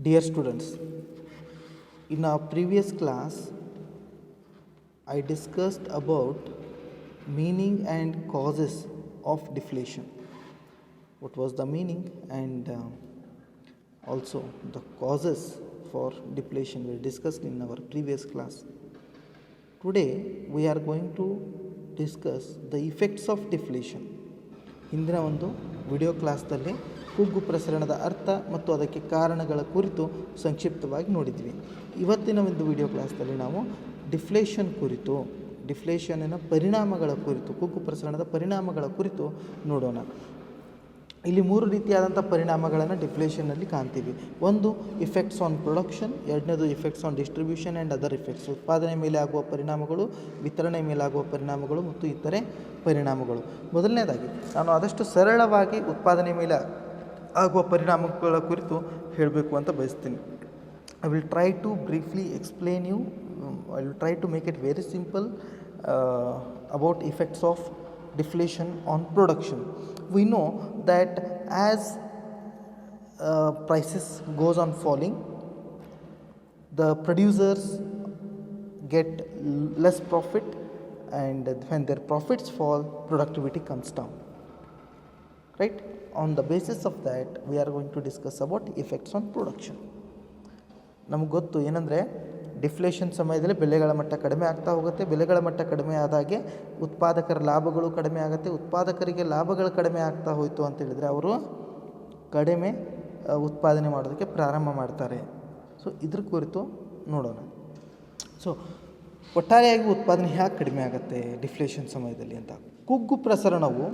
Dear students, in our previous class, I discussed about meaning and causes of deflation. What was the meaning and uh, also the causes for deflation were discussed in our previous class. Today we are going to discuss the effects of deflation. ಹಿಂದಿನ ಒಂದು video ಕ್ಲಾಸ್ದಲ್ಲಿ ಕುಗ್ಗು ಪ್ರಸರಣದ ಅರ್ಥ ಮತ್ತು ಅದಕ್ಕೆ ಕಾರಣಗಳ ಕುರಿತು ಸಂಕ್ಷಿಪ್ತವಾಗಿ ನೋಡಿದ್ವಿ. ಇವತ್ತಿನ ಒಂದು ವಿಡಿಯೋ ಕ್ಲಾಸ್ನಲ್ಲಿ ನಾವು ಡಿಫ್ಲೇಷನ್ ಕುರಿತು ಡಿಫ್ಲೇಷನಿನ ಪರಿಣಾಮಗಳ ಕುರಿತು ಕುಗ್ಗು ಪ್ರಸರಣದ ಪರಿಣಾಮಗಳ ಕುರಿತು ನೋಡೋಣ. ಇಲ್ಲಿ ಮೂರು ರೀತಿಯಾದಂಥ ಪರಿಣಾಮಗಳನ್ನು ಡಿಫ್ಲೇಷನ್ನಲ್ಲಿ ಕಾಣ್ತೀವಿ. ಒಂದು ಇಫೆಕ್ಟ್ಸ್ ಆನ್ ಪ್ರೊಡಕ್ಷನ್ ಎರಡನೇದು effects on distribution and other effects ಉತ್ಪಾದನೆ ಮೇಲೆ ಆಗುವ ಪರಿಣಾಮಗಳು, ವಿತರಣೆ ಮೇಲೆ ಆಗುವ ಪರಿಣಾಮಗಳು ಮತ್ತು ಇತರೆ ಪರಿಣಾಮಗಳು. ಮೊದಲನೇದಾಗಿ, ನಾನು ಆದಷ್ಟು ಸರಳವಾಗಿ ಉತ್ಪಾದನೆ ಮೇಲೆ ಆಗುವ ಪರಿಣಾಮಗಳ ಕುರಿತು ಹೇಳಬೇಕು ಅಂತ ಬಯಸ್ತೀನಿ I will try to briefly explain you I will try to make it very simple about effects of deflation on production we know that as uh, prices goes on falling the producers get l- less profit and when their profits fall productivity comes down right on the basis of that, we are going to discuss about effects on production. ನಮ್ಗೆ ಗೊತ್ತು ಏನಂದರೆ deflation ಸಮಯದಲ್ಲಿ ಬೆಲೆಗಳ ಮಟ್ಟ ಕಡಿಮೆ ಆಗ್ತಾ ಹೋಗುತ್ತೆ. ಬೆಲೆಗಳ ಮಟ್ಟ ಕಡಿಮೆ ಆದಾಗೆ ಉತ್ಪಾದಕರ ಲಾಭಗಳು ಕಡಿಮೆ ಆಗುತ್ತೆ. ಉತ್ಪಾದಕರಿಗೆ ಲಾಭಗಳು ಕಡಿಮೆ ಆಗ್ತಾ ಹೋಯಿತು ಅಂತ ಹೇಳಿದರೆ ಅವರು ಕಡಿಮೆ ಉತ್ಪಾದನೆ ಮಾಡೋದಕ್ಕೆ ಪ್ರಾರಂಭ ಮಾಡ್ತಾರೆ. ಸೊ ಇದ್ರ ಕುರಿತು ನೋಡೋಣ. ಸೊ ಒಟ್ಟಾರೆಯಾಗಿ ಉತ್ಪಾದನೆ ಯಾಕೆ ಕಡಿಮೆ ಆಗುತ್ತೆ ಡಿಫ್ಲೇಷನ್ ಸಮಯದಲ್ಲಿ ಅಂತ. ಕುಗ್ಗು ಪ್ರಸರಣವು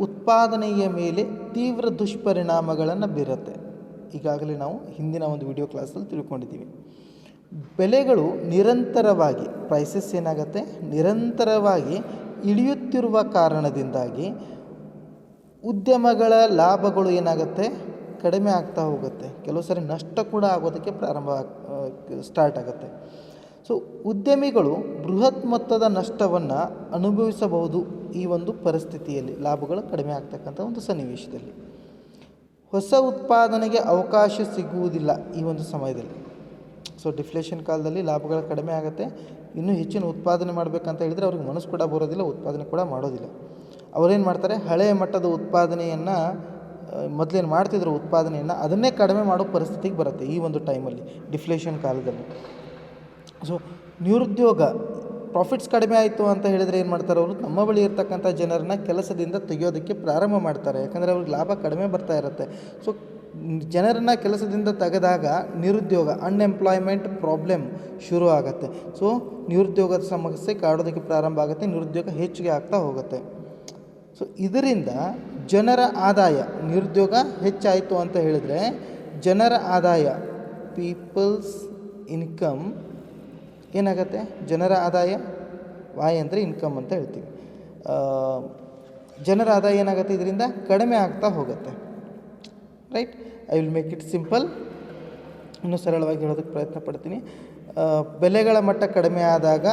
ಉತ್ಪಾದನೆಯ ಮೇಲೆ ತೀವ್ರ ದುಷ್ಪರಿಣಾಮಗಳನ್ನು ಬೀರುತ್ತೆ. ಈಗಾಗಲೇ ನಾವು ಹಿಂದಿನ ಒಂದು ವಿಡಿಯೋ ಕ್ಲಾಸಲ್ಲಿ ತಿಳ್ಕೊಂಡಿದ್ದೀವಿ. ಬೆಲೆಗಳು ನಿರಂತರವಾಗಿ ಪ್ರೈಸಸ್ ಏನಾಗುತ್ತೆ? ನಿರಂತರವಾಗಿ ಇಳಿಯುತ್ತಿರುವ ಕಾರಣದಿಂದಾಗಿ ಉದ್ಯಮಗಳ ಲಾಭಗಳು ಏನಾಗುತ್ತೆ? ಕಡಿಮೆ ಆಗ್ತಾ ಹೋಗುತ್ತೆ. ಕೆಲವು ಸರಿ ನಷ್ಟ ಕೂಡ ಆಗೋದಕ್ಕೆ ಪ್ರಾರಂಭ ಸ್ಟಾರ್ಟ್ ಆಗುತ್ತೆ. ಸೊ ಉದ್ಯಮಿಗಳು ಬೃಹತ್ ಮೊತ್ತದ ನಷ್ಟವನ್ನು ಅನುಭವಿಸಬಹುದು ಈ ಒಂದು ಪರಿಸ್ಥಿತಿಯಲ್ಲಿ ಲಾಭಗಳು ಕಡಿಮೆ ಆಗ್ತಕ್ಕಂಥ ಒಂದು ಸನ್ನಿವೇಶದಲ್ಲಿ. ಹೊಸ ಉತ್ಪಾದನೆಗೆ ಅವಕಾಶ ಸಿಗುವುದಿಲ್ಲ ಈ ಒಂದು ಸಮಯದಲ್ಲಿ. ಸೊ ಡಿಫ್ಲೇಷನ್ ಕಾಲದಲ್ಲಿ ಲಾಭಗಳು ಕಡಿಮೆ ಆಗುತ್ತೆ. ಇನ್ನೂ ಹೆಚ್ಚಿನ ಉತ್ಪಾದನೆ ಮಾಡಬೇಕಂತ ಹೇಳಿದರೆ ಅವ್ರಿಗೆ ಮನಸ್ಸು ಕೂಡ ಬರೋದಿಲ್ಲ, ಉತ್ಪಾದನೆ ಕೂಡ ಮಾಡೋದಿಲ್ಲ. ಅವರೇನು ಮಾಡ್ತಾರೆ? ಹಳೆಯ ಮಟ್ಟದ ಉತ್ಪಾದನೆಯನ್ನು ಮೊದಲೇನು ಮಾಡ್ತಿದ್ರು ಉತ್ಪಾದನೆಯನ್ನು ಅದನ್ನೇ ಕಡಿಮೆ ಮಾಡೋ ಪರಿಸ್ಥಿತಿಗೆ ಬರುತ್ತೆ ಈ ಒಂದು ಟೈಮಲ್ಲಿ ಡಿಫ್ಲೇಷನ್ ಕಾಲದಲ್ಲಿ. ಸೊ ನಿರುದ್ಯೋಗ ಪ್ರಾಫಿಟ್ಸ್ ಕಡಿಮೆ ಆಯಿತು ಅಂತ ಹೇಳಿದರೆ ಏನು ಮಾಡ್ತಾರೆ ಅವರು? ನಮ್ಮ ಬಳಿ ಇರ್ತಕ್ಕಂಥ ಜನರನ್ನ ಕೆಲಸದಿಂದ ತೆಗೆಯೋದಕ್ಕೆ ಪ್ರಾರಂಭ ಮಾಡ್ತಾರೆ. ಯಾಕಂದರೆ ಅವ್ರಿಗೆ ಲಾಭ ಕಡಿಮೆ ಬರ್ತಾ ಇರುತ್ತೆ. ಸೊ ಜನರನ್ನು ಕೆಲಸದಿಂದ ತೆಗೆದಾಗ ನಿರುದ್ಯೋಗ ಅನ್ಎಂಪ್ಲಾಯ್ಮೆಂಟ್ ಪ್ರಾಬ್ಲಮ್ ಶುರು ಆಗುತ್ತೆ. ಸೊ ನಿರುದ್ಯೋಗದ ಸಮಸ್ಯೆ ಕಾಡೋದಕ್ಕೆ ಪ್ರಾರಂಭ ಆಗುತ್ತೆ, ನಿರುದ್ಯೋಗ ಹೆಚ್ಚಿಗೆ ಆಗ್ತಾ ಹೋಗುತ್ತೆ. ಸೊ ಇದರಿಂದ ಜನರ ಆದಾಯ, ನಿರುದ್ಯೋಗ ಹೆಚ್ಚಾಯಿತು ಅಂತ ಹೇಳಿದರೆ ಜನರ ಆದಾಯ ಪೀಪಲ್ಸ್ ಇನ್ಕಮ್ ಏನಾಗುತ್ತೆ? ಜನರ ಆದಾಯ ವಾಯ್ ಅಂದರೆ ಇನ್ಕಮ್ ಅಂತ ಹೇಳ್ತೀವಿ. ಜನರ ಆದಾಯ ಏನಾಗುತ್ತೆ ಇದರಿಂದ? ಕಡಿಮೆ ಆಗ್ತಾ ಹೋಗುತ್ತೆ. Right I will make it simple ಇನ್ನೂ ಸರಳವಾಗಿ ಹೇಳೋದಕ್ಕೆ ಪ್ರಯತ್ನ ಪಡ್ತೀನಿ. ಬೆಲೆಗಳ ಮಟ್ಟ ಕಡಿಮೆ ಆದಾಗ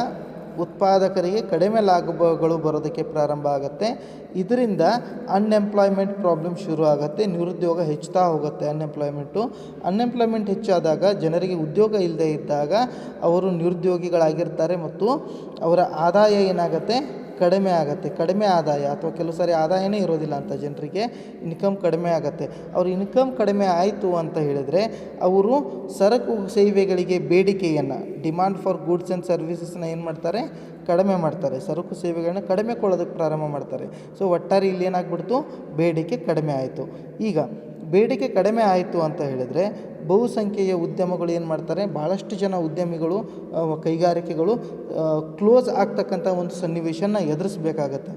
ಉತ್ಪಾದಕರಿಗೆ ಕಡಿಮೆ ಲಾಭಗಳು ಬರೋದಕ್ಕೆ ಪ್ರಾರಂಭ ಆಗುತ್ತೆ. ಇದರಿಂದ ಅನ್ಎಂಪ್ಲಾಯ್ಮೆಂಟ್ ಪ್ರಾಬ್ಲಮ್ ಶುರು ಆಗುತ್ತೆ. ನಿರುದ್ಯೋಗ ಹೆಚ್ಚುತ್ತಾ ಹೋಗುತ್ತೆ ಅನ್ಎಂಪ್ಲಾಯ್ಮೆಂಟು ಅನ್ಎಂಪ್ಲಾಯ್ಮೆಂಟ್ ಹೆಚ್ಚಾದಾಗ ಜನರಿಗೆ ಉದ್ಯೋಗ ಇಲ್ಲದೆ ಇದ್ದಾಗ ಅವರು ನಿರುದ್ಯೋಗಿಗಳಾಗಿರ್ತಾರೆ ಮತ್ತು ಅವರ ಆದಾಯ ಏನಾಗುತ್ತೆ? ಕಡಿಮೆ ಆಗುತ್ತೆ. ಕಡಿಮೆ ಆದಾಯ ಅಥವಾ ಕೆಲವು ಸಾರಿ ಆದಾಯನೇ ಇರೋದಿಲ್ಲ ಅಂತ ಜನರಿಗೆ ಇನ್ಕಮ್ ಕಡಿಮೆ ಆಗುತ್ತೆ. ಅವ್ರ ಇನ್ಕಮ್ ಕಡಿಮೆ ಆಯಿತು ಅಂತ ಹೇಳಿದರೆ ಅವರು ಸರಕು ಸೇವೆಗಳಿಗೆ ಬೇಡಿಕೆಯನ್ನು ಡಿಮಾಂಡ್ ಫಾರ್ ಗೂಡ್ಸ್ ಆ್ಯಂಡ್ ಸರ್ವಿಸಸ್ನ ಏನು ಮಾಡ್ತಾರೆ? ಕಡಿಮೆ ಮಾಡ್ತಾರೆ. ಸರಕು ಸೇವೆಗಳನ್ನ ಕಡಿಮೆ ಕೊಳ್ಳೋದಕ್ಕೆ ಪ್ರಾರಂಭ ಮಾಡ್ತಾರೆ. ಸೊ ಒಟ್ಟಾರೆ ಇಲ್ಲಿ ಏನಾಗ್ಬಿಡ್ತು? ಬೇಡಿಕೆ ಕಡಿಮೆ ಆಯಿತು. ಈಗ ಬೇಡಿಕೆ ಕಡಿಮೆ ಆಯಿತು ಅಂತ ಹೇಳಿದರೆ ಬಹುಸಂಖ್ಯೆಯ ಉದ್ಯಮಗಳು ಏನು ಮಾಡ್ತಾರೆ? ಭಾಳಷ್ಟು ಜನ ಉದ್ಯಮಿಗಳು ಕೈಗಾರಿಕೆಗಳು ಕ್ಲೋಸ್ ಆಗ್ತಕ್ಕಂಥ ಒಂದು ಸನ್ನಿವೇಶನ ಎದುರಿಸ್ಬೇಕಾಗತ್ತೆ.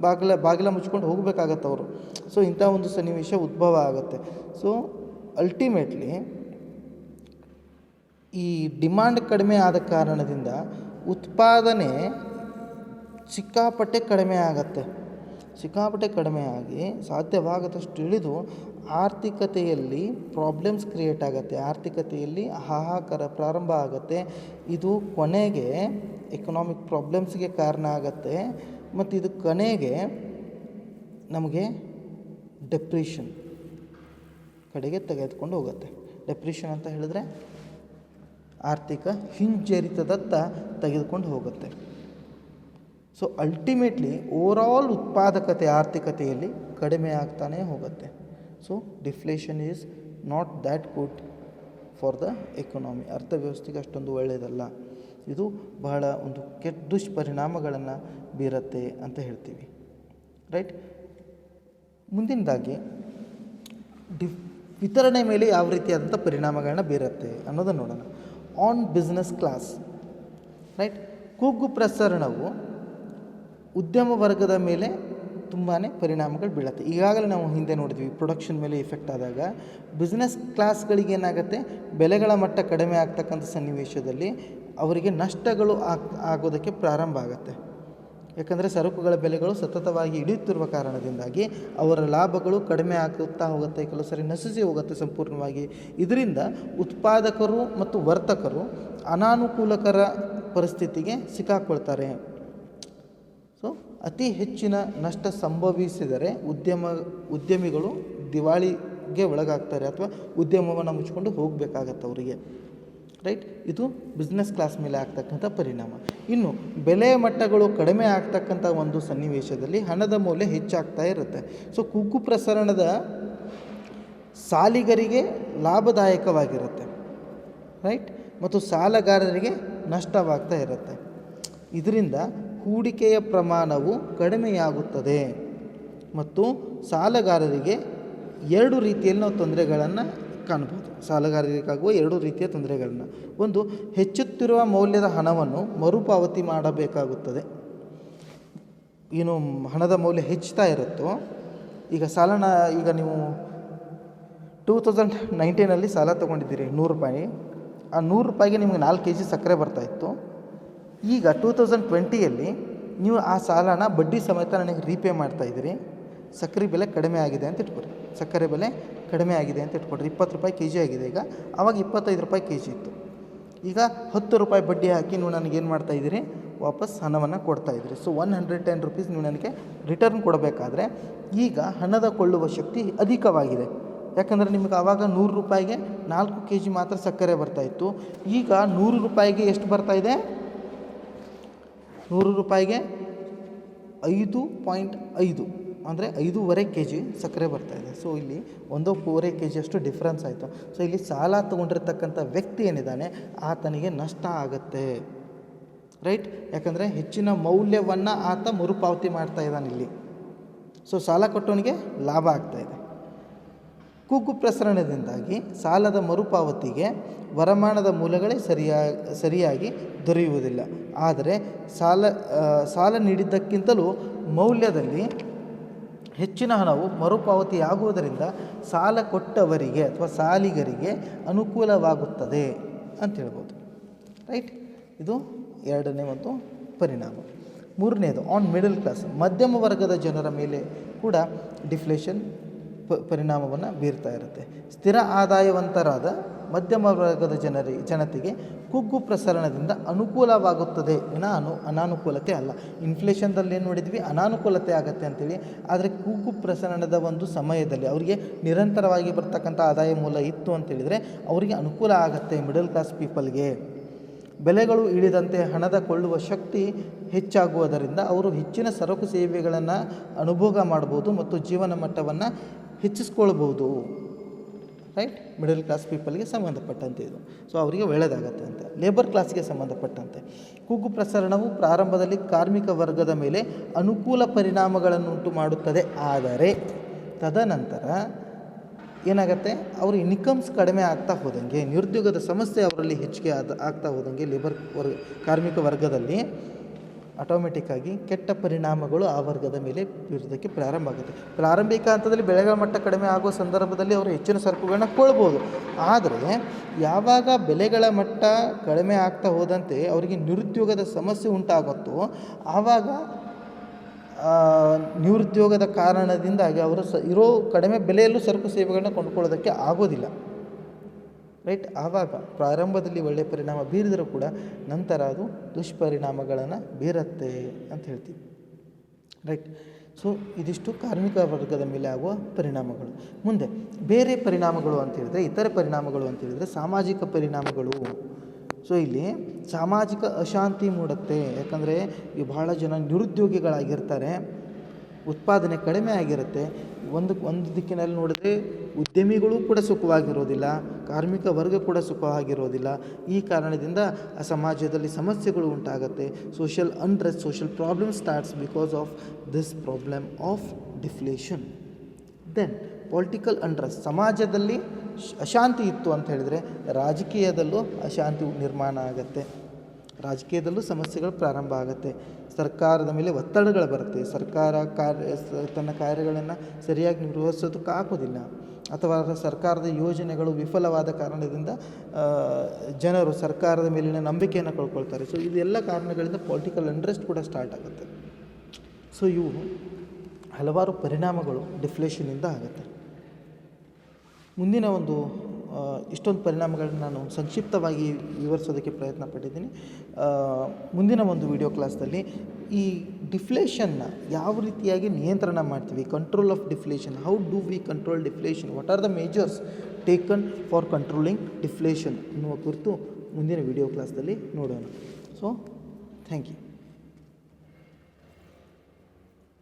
ಬಾಗಿಲ ಬಾಗಿಲ ಮುಚ್ಕೊಂಡು ಹೋಗಬೇಕಾಗತ್ತೆ ಅವರು. ಸೊ, ಇಂಥ ಒಂದು ಸನ್ನಿವೇಶ ಉದ್ಭವ ಆಗುತ್ತೆ. ಸೊ ಅಲ್ಟಿಮೇಟ್ಲಿ ಈ ಡಿಮಾಂಡ್ ಕಡಿಮೆ ಆದ ಕಾರಣದಿಂದ ಉತ್ಪಾದನೆ ಸಿಕ್ಕಾಪಟ್ಟೆ ಕಡಿಮೆ ಆಗತ್ತೆ. ಸಿಕ್ಕಾಪಟ್ಟೆ ಕಡಿಮೆ ಆಗಿ ಸಾಧ್ಯವಾಗದಷ್ಟು ಇಳಿದು ಆರ್ಥಿಕತೆಯಲ್ಲಿ ಪ್ರಾಬ್ಲಮ್ಸ್ ಕ್ರಿಯೇಟ್ ಆಗುತ್ತೆ. ಆರ್ಥಿಕತೆಯಲ್ಲಿ ಹಾಹಾಕಾರ ಪ್ರಾರಂಭ ಆಗುತ್ತೆ. ಇದು ಕೊನೆಗೆ ಎಕನಾಮಿಕ್ ಪ್ರಾಬ್ಲಮ್ಸ್ಗೆ ಕಾರಣ ಆಗುತ್ತೆ. ಮತ್ತು ಇದು ಕೊನೆಗೆ ನಮಗೆ ಡೆಪ್ರೆಷನ್ ಕಡೆಗೆ ತೆಗೆದುಕೊಂಡು ಹೋಗುತ್ತೆ. ಡೆಪ್ರಿಷನ್ ಅಂತ ಹೇಳಿದ್ರೆ ಆರ್ಥಿಕ ಹಿಂಜರಿತದತ್ತ ತೆಗೆದುಕೊಂಡು ಹೋಗುತ್ತೆ. ಸೊ ಅಲ್ಟಿಮೇಟ್ಲಿ ಓವರಾಲ್ ಉತ್ಪಾದಕತೆ ಆರ್ಥಿಕತೆಯಲ್ಲಿ ಕಡಿಮೆ ಆಗ್ತಾನೇ ಹೋಗುತ್ತೆ so deflation is not that good for the economy ಅರ್ಥವ್ಯವಸ್ಥೆಗೆ ಅಷ್ಟೊಂದು ಒಳ್ಳೆಯದಲ್ಲ ಇದು ಬಹಳ ಒಂದು ಕೆಟ್ಟ ದುಷ್ಪರಿಣಾಮಗಳನ್ನು ಬೀರುತ್ತೆ ಅಂತ ಹೇಳ್ತೀವಿ. ರೈಟ್ ಮುಂದಿನದಾಗಿ ಡಿಫ್ ವಿತರಣೆ ಮೇಲೆ ಯಾವ ರೀತಿಯಾದಂಥ ಪರಿಣಾಮಗಳನ್ನ ಬೀರುತ್ತೆ ಅನ್ನೋದನ್ನು ನೋಡೋಣ. ಆನ್ ಬಿಸ್ನೆಸ್ ಕ್ಲಾಸ್ ರೈಟ್ ಕೂಗು ಪ್ರಸರಣವು ಉದ್ಯಮ ವರ್ಗದ ಮೇಲೆ ತುಂಬಾ ಪರಿಣಾಮಗಳು ಬೀಳುತ್ತೆ. ಈಗಾಗಲೇ ನಾವು ಹಿಂದೆ ನೋಡಿದ್ವಿ ಪ್ರೊಡಕ್ಷನ್ ಮೇಲೆ ಇಫೆಕ್ಟ್ ಆದಾಗ ಬಿಸ್ನೆಸ್ ಕ್ಲಾಸ್ಗಳಿಗೆ ಏನಾಗುತ್ತೆ, ಬೆಲೆಗಳ ಮಟ್ಟ ಕಡಿಮೆ ಆಗ್ತಕ್ಕಂಥ ಸನ್ನಿವೇಶದಲ್ಲಿ ಅವರಿಗೆ ನಷ್ಟಗಳು ಆಗ್, ಆಗೋದಕ್ಕೆ ಪ್ರಾರಂಭ ಆಗುತ್ತೆ. ಯಾಕಂದರೆ ಸರಕುಗಳ ಬೆಲೆಗಳು ಸತತವಾಗಿ ಇಳಿಯುತ್ತಿರುವ ಕಾರಣದಿಂದಾಗಿ ಅವರ ಲಾಭಗಳು ಕಡಿಮೆ ಆಗುತ್ತಾ ಹೋಗುತ್ತೆ, ಕೆಲವು ಸರಿ ನಶಿಸಿ ಹೋಗುತ್ತೆ ಸಂಪೂರ್ಣವಾಗಿ. ಇದರಿಂದ ಉತ್ಪಾದಕರು ಮತ್ತು ವರ್ತಕರು ಅನಾನುಕೂಲಕರ ಪರಿಸ್ಥಿತಿಗೆ ಸಿಕ್ಕಾಕೊಳ್ತಾರೆ. ಸೊ ಅತಿ ಹೆಚ್ಚಿನ ನಷ್ಟ ಸಂಭವಿಸಿದರೆ ಉದ್ಯಮ, ಉದ್ಯಮಿಗಳು ದಿವಾಳಿಗೆ ಒಳಗಾಗ್ತಾರೆ ಅಥವಾ ಉದ್ಯಮವನ್ನು ಮುಚ್ಕೊಂಡು ಹೋಗಬೇಕಾಗತ್ತೆ ಅವರಿಗೆ. ರೈಟ್? ಇದು ಬಿಸ್ನೆಸ್ ಕ್ಲಾಸ್ ಮೇಲೆ ಆಗ್ತಕ್ಕಂಥ ಪರಿಣಾಮ. ಇನ್ನು ಬೆಲೆ ಮಟ್ಟಗಳು ಕಡಿಮೆ ಆಗ್ತಕ್ಕಂಥ ಒಂದು ಸನ್ನಿವೇಶದಲ್ಲಿ ಹಣದ ಮೌಲ್ಯ ಹೆಚ್ಚಾಗ್ತಾ ಇರುತ್ತೆ. ಸೊ ಕುಕ್ಕು ಪ್ರಸರಣದ ಸಾಲಿಗರಿಗೆ ಲಾಭದಾಯಕವಾಗಿರುತ್ತೆ. ರೈಟ್? ಮತ್ತು ಸಾಲಗಾರರಿಗೆ ನಷ್ಟವಾಗ್ತಾ ಇರುತ್ತೆ. ಇದರಿಂದ ಹೂಡಿಕೆಯ ಪ್ರಮಾಣವು ಕಡಿಮೆಯಾಗುತ್ತದೆ. ಮತ್ತು ಸಾಲಗಾರರಿಗೆ ಎರಡು ರೀತಿಯಲ್ಲಿ ನಾವು ತೊಂದರೆಗಳನ್ನು ಕಾಣ್ಬೋದು ಸಾಲಗಾರರಿಗಾಗುವ ಎರಡು ರೀತಿಯ ತೊಂದರೆಗಳನ್ನು. ಒಂದು, ಹೆಚ್ಚುತ್ತಿರುವ ಮೌಲ್ಯದ ಹಣವನ್ನು ಮರುಪಾವತಿ ಮಾಡಬೇಕಾಗುತ್ತದೆ. ಏನು ಹಣದ ಮೌಲ್ಯ ಹೆಚ್ಚುತ್ತಾ ಇರುತ್ತೋ, ಈಗ ಸಾಲನ, ಈಗ ನೀವು ಟೂ ತೌಸಂಡ್ ನೈನ್ಟೀನಲ್ಲಿ ಸಾಲ ತೊಗೊಂಡಿದ್ದೀರಿ, ನೂರು ರೂಪಾಯಿ. ಆ ನೂರು ರೂಪಾಯಿಗೆ ನಿಮಗೆ ನಾಲ್ಕು ಕೆ ಜಿ ಸಕ್ಕರೆ ಬರ್ತಾಯಿತ್ತು ಈಗ ಟೂ ತೌಸಂಡ್ ಟ್ವೆಂಟಿಯಲ್ಲಿ ನೀವು ಆ ಸಾಲನ ಬಡ್ಡಿ ಸಮೇತ ನನಗೆ ರೀಪೇ ಮಾಡ್ತಾಯಿದ್ದೀರಿ ಸಕ್ಕರೆ ಬೆಲೆ ಕಡಿಮೆ ಆಗಿದೆ ಅಂತ ಇಟ್ಕೊಡ್ರಿ ಸಕ್ಕರೆ ಬೆಲೆ ಕಡಿಮೆ ಆಗಿದೆ ಅಂತ ಇಟ್ಕೊಡ್ರಿ. ಇಪ್ಪತ್ತು ರೂಪಾಯಿ ಕೆ ಜಿ ಆಗಿದೆ ಈಗ. ಆವಾಗ ಇಪ್ಪತ್ತೈದು ರೂಪಾಯಿ ಕೆ ಜಿ ಇತ್ತು. ಈಗ ಹತ್ತು ರೂಪಾಯಿ ಬಡ್ಡಿ ಹಾಕಿ ನೀವು ನನಗೇನು ಮಾಡ್ತಾಯಿದ್ದೀರಿ ವಾಪಸ್ ಹಣವನ್ನು ಕೊಡ್ತಾಯಿದ್ದೀರಿ so one hundred ten rupees ನೀವು ನನಗೆ ರಿಟರ್ನ್ ಕೊಡಬೇಕಾದ್ರೆ ಈಗ ಹಣದ ಕೊಳ್ಳುವ ಶಕ್ತಿ ಅಧಿಕವಾಗಿದೆ. ಯಾಕಂದರೆ ನಿಮಗೆ ಆವಾಗ ನೂರು ರೂಪಾಯಿಗೆ ನಾಲ್ಕು ಕೆ ಜಿ ಮಾತ್ರ ಸಕ್ಕರೆ ಬರ್ತಾಯಿತ್ತು ಈಗ ನೂರು ರೂಪಾಯಿಗೆ ಎಷ್ಟು ಬರ್ತಾಯಿದೆ ನೂರು ರೂಪಾಯಿಗೆ ಐದು ಪಾಯಿಂಟ್ ಐದು, ಅಂದರೆ ಐದೂವರೆ ಕೆ ಜಿ ಸಕ್ಕರೆ ಬರ್ತಾಯಿದೆ ಸೊ ಇಲ್ಲಿ ಒಂದೂವರೆ ಕೆ ಜಿಯಷ್ಟು ಡಿಫ್ರೆನ್ಸ್ ಆಯಿತು. ಸೊ ಇಲ್ಲಿ ಸಾಲ ತೊಗೊಂಡಿರ್ತಕ್ಕಂಥ ವ್ಯಕ್ತಿ ಏನಿದ್ದಾನೆ, ಆತನಿಗೆ ನಷ್ಟ ಆಗುತ್ತೆ. ರೈಟ್ ಯಾಕಂದರೆ ಹೆಚ್ಚಿನ ಮೌಲ್ಯವನ್ನು ಆತ ಮರುಪಾವತಿ ಮಾಡ್ತಾ ಇದ್ದಾನೆ ಇಲ್ಲಿ. ಸೊ ಸಾಲ ಕೊಟ್ಟವನಿಗೆ ಲಾಭ ಆಗ್ತಾಯಿದೆ ಕೂಗು ಪ್ರಸರಣದಿಂದಾಗಿ ಸಾಲದ ಮರುಪಾವತಿಗೆ ವರಮಾನದ ಮೂಲಗಳೇ ಸರಿಯಾಗಿ ಸರಿಯಾಗಿ ದೊರೆಯುವುದಿಲ್ಲ. ಆದರೆ ಸಾಲ ಸಾಲ ನೀಡಿದ್ದಕ್ಕಿಂತಲೂ ಮೌಲ್ಯದಲ್ಲಿ ಹೆಚ್ಚಿನ ಹಣವು ಮರುಪಾವತಿಯಾಗುವುದರಿಂದ ಸಾಲ ಕೊಟ್ಟವರಿಗೆ ಅಥವಾ ಸಾಲಿಗರಿಗೆ ಅನುಕೂಲವಾಗುತ್ತದೆ ಅಂತ ಹೇಳ್ಬೋದು. ರೈಟ್? ಇದು ಎರಡನೇ ಒಂದು ಪರಿಣಾಮ. ಮೂರನೇದು ಆನ್ ಮಿಡಲ್ ಕ್ಲಾಸ್ ಮಧ್ಯಮ ವರ್ಗದ ಜನರ ಮೇಲೆ ಕೂಡ ಡಿಫ್ಲೇಷನ್ ಪ, ಪರಿಣಾಮವನ್ನು ಬೀರ್ತಾ ಇರುತ್ತೆ. ಸ್ಥಿರ ಆದಾಯವಂತರಾದ ಮಧ್ಯಮ ವರ್ಗದ ಜನರಿ, ಜನತೆಗೆ ಕುಗ್ಗು ಪ್ರಸರಣದಿಂದ ಅನುಕೂಲವಾಗುತ್ತದೆ ನಾನು ಅನು, ಅನಾನುಕೂಲತೆ ಅಲ್ಲ. ಇನ್ಫ್ಲೇಷನ್ದಲ್ಲಿ ಏನು ನೋಡಿದ್ವಿ? ಅನಾನುಕೂಲತೆ ಆಗುತ್ತೆ ಅಂತೇಳಿ. ಆದರೆ ಕುಗ್ಗು ಪ್ರಸರಣದ ಒಂದು ಸಮಯದಲ್ಲಿ ಅವರಿಗೆ ನಿರಂತರವಾಗಿ ಬರ್ತಕ್ಕಂಥ ಆದಾಯ ಮೂಲ ಇತ್ತು ಅಂತೇಳಿದರೆ ಅವರಿಗೆ ಅನುಕೂಲ ಆಗುತ್ತೆ ಮಿಡಲ್ ಕ್ಲಾಸ್ ಪೀಪಲ್ಗೆ. ಬೆಲೆಗಳು ಇಳಿದಂತೆ ಹಣದ ಕೊಳ್ಳುವ ಶಕ್ತಿ ಹೆಚ್ಚಾಗುವುದರಿಂದ ಅವರು ಹೆಚ್ಚಿನ ಸರಕು ಸೇವೆಗಳನ್ನು ಅನುಭೋಗ ಮಾಡ್ಬೋದು ಮತ್ತು ಜೀವನ ಮಟ್ಟವನ್ನು ಹೆಚ್ಚಿಸ್ಕೊಳ್ಬೋದು. ರೈಟ್ ಮಿಡಲ್ ಕ್ಲಾಸ್ ಪೀಪಲ್ಗೆ ಸಂಬಂಧಪಟ್ಟಂತೆ ಇದು. ಸೊ ಅವರಿಗೆ ಒಳ್ಳೆಯದಾಗತ್ತೆ ಅಂತ. ಲೇಬರ್ ಕ್ಲಾಸ್ಗೆ ಸಂಬಂಧಪಟ್ಟಂತೆ. ಕೂಗು ಪ್ರಸರಣವು ಪ್ರಾರಂಭದಲ್ಲಿ ಕಾರ್ಮಿಕ ವರ್ಗದ ಮೇಲೆ ಅನುಕೂಲ ಪರಿಣಾಮಗಳನ್ನುಂಟು ಮಾಡುತ್ತದೆ. ಆದರೆ, ತದನಂತರ ಏನಾಗುತ್ತೆ? ಅವ್ರ ಇನ್ಕಮ್ಸ್ ಕಡಿಮೆ ಆಗ್ತಾ ಹೋದಂಗೆ, ನಿರುದ್ಯೋಗದ ಸಮಸ್ಯೆ ಅವರಲ್ಲಿ ಹೆಚ್ಚಿಗೆ ಆದ, ಆಗ್ತಾ ಹೋದಂಗೆ ಲೇಬರ್ ವರ್ಗ, ಕಾರ್ಮಿಕ ವರ್ಗದಲ್ಲಿ ಆಟೋಮೆಟಿಕ್ಕಾಗಿ ಕೆಟ್ಟ ಪರಿಣಾಮಗಳು ಆ ವರ್ಗದ ಮೇಲೆ ಬೀರೋದಕ್ಕೆ ಪ್ರಾರಂಭ ಆಗುತ್ತೆ. ಪ್ರಾರಂಭಿಕ ಹಂತದಲ್ಲಿ ಬೆಳೆಗಳ ಮಟ್ಟ ಕಡಿಮೆ ಆಗುವ ಸಂದರ್ಭದಲ್ಲಿ ಅವರು ಹೆಚ್ಚಿನ ಸರಕುಗಳನ್ನ ಕೊಳ್ಬೋದು. ಆದರೆ ಯಾವಾಗ ಬೆಲೆಗಳ ಮಟ್ಟ ಕಡಿಮೆ ಆಗ್ತಾ ಹೋದಂತೆ, ಅವರಿಗೆ ನಿರುದ್ಯೋಗದ ಸಮಸ್ಯೆ ಉಂಟಾಗುತ್ತೋ, ಆವಾಗ ನಿರುದ್ಯೋಗದ ಕಾರಣದಿಂದಾಗಿ ಅವರು ಸ, ಇರೋ ಕಡಿಮೆ ಬೆಲೆಯಲ್ಲೂ ಸರಕು ಸೇವೆಗಳನ್ನ ಕೊಂಡ್ಕೊಳ್ಳೋದಕ್ಕೆ ಆಗೋದಿಲ್ಲ. ರೈಟ್? ಆವಾಗ ಪ್ರಾರಂಭದಲ್ಲಿ ಒಳ್ಳೆಯ ಪರಿಣಾಮ ಬೀರಿದರೂ ಕೂಡ ನಂತರ ಅದು ದುಷ್ಪರಿಣಾಮಗಳನ್ನು ಬೀರುತ್ತೆ ಅಂತ ಹೇಳ್ತೀವಿ. ರೈಟ್? ಸೊ, ಇದಿಷ್ಟು ಕಾರ್ಮಿಕ ವರ್ಗದ ಮೇಲೆ ಆಗುವ ಪರಿಣಾಮಗಳು. ಮುಂದೆ, ಬೇರೆ ಪರಿಣಾಮಗಳು ಅಂತ ಹೇಳಿದ್ರೆ, ಇತರ ಪರಿಣಾಮಗಳು ಅಂತ ಹೇಳಿದ್ರೆ ಸಾಮಾಜಿಕ ಪರಿಣಾಮಗಳು. ಸೊ ಇಲ್ಲಿ ಸಾಮಾಜಿಕ ಅಶಾಂತಿ ಮೂಡುತ್ತೆ. ಯಾಕಂದರೆ ಈ ಬಹಳ ಜನ ನಿರುದ್ಯೋಗಿಗಳಾಗಿರ್ತಾರೆ. ಉತ್ಪಾದನೆ ಕಡಿಮೆ ಆಗಿರುತ್ತೆ. ಒಂದು ಒಂದು ದಿಕ್ಕಿನಲ್ಲಿ ನೋಡಿದ್ರೆ ಉದ್ಯಮಿಗಳು ಕೂಡ ಸುಖವಾಗಿರೋದಿಲ್ಲ. ಕಾರ್ಮಿಕ ವರ್ಗ ಕೂಡ ಸುಖವಾಗಿರೋದಿಲ್ಲ. ಈ ಕಾರಣದಿಂದ ಆ ಸಮಾಜದಲ್ಲಿ ಸಮಸ್ಯೆಗಳು ಉಂಟಾಗುತ್ತೆ. Social unrest social problem starts because of this problem of deflation then political unrest ಸಮಾಜದಲ್ಲಿ ಅಶಾಂತಿ ಇತ್ತು ಅಂತ ಹೇಳಿದರೆ ರಾಜಕೀಯದಲ್ಲೂ ಅಶಾಂತಿ ನಿರ್ಮಾಣ ಆಗುತ್ತೆ. ರಾಜಕೀಯದಲ್ಲೂ ಸಮಸ್ಯೆಗಳು ಪ್ರಾರಂಭ ಆಗುತ್ತೆ. ಸರ್ಕಾರದ ಮೇಲೆ ಒತ್ತಡಗಳು ಬರುತ್ತೆ. ಸರ್ಕಾರ ಕಾರ್ಯ ತನ್ನ ಕಾರ್ಯಗಳನ್ನು ಸರಿಯಾಗಿ ನಿರ್ವಹಿಸೋದಕ್ಕೆ ಆಗೋದಿಲ್ಲ. ಅಥವಾ ಸರ್ಕಾರದ ಯೋಜನೆಗಳು ವಿಫಲವಾದ ಕಾರಣದಿಂದ ಜನರು ಸರ್ಕಾರದ ಮೇಲಿನ ನಂಬಿಕೆಯನ್ನು ಕಳ್ಕೊಳ್ತಾರೆ. ಸೊ ಇದೆಲ್ಲ ಕಾರಣಗಳಿಂದ ಪೊಲಿಟಿಕಲ್ ಇಂಟ್ರೆಸ್ಟ್ ಕೂಡ ಸ್ಟಾರ್ಟ್ ಆಗುತ್ತೆ. ಸೊ ಇವು ಹಲವಾರು ಪರಿಣಾಮಗಳು ಡಿಫ್ಲೇಷನಿಂದ ಆಗುತ್ತೆ. ಮುಂದಿನ ಒಂದು ಇಷ್ಟೊಂದು ಪರಿಣಾಮಗಳನ್ನು ನಾನು ಸಂಕ್ಷಿಪ್ತವಾಗಿ ವಿವರಿಸೋದಕ್ಕೆ ಪ್ರಯತ್ನ ಪಟ್ಟಿದ್ದೀನಿ. ಮುಂದಿನ ಒಂದು ವಿಡಿಯೋ ಕ್ಲಾಸ್ದಲ್ಲಿ ಈ ಡಿಫ್ಲೇಷನ್ನ ಯಾವ ರೀತಿಯಾಗಿ ನಿಯಂತ್ರಣ ಮಾಡ್ತೀವಿ control of deflation how do we control deflation what are the measures taken for controlling deflation ಅನ್ನುವ ಕುರಿತು ಮುಂದಿನ ವಿಡಿಯೋ ಕ್ಲಾಸ್ದಲ್ಲಿ ನೋಡೋಣ. So thank you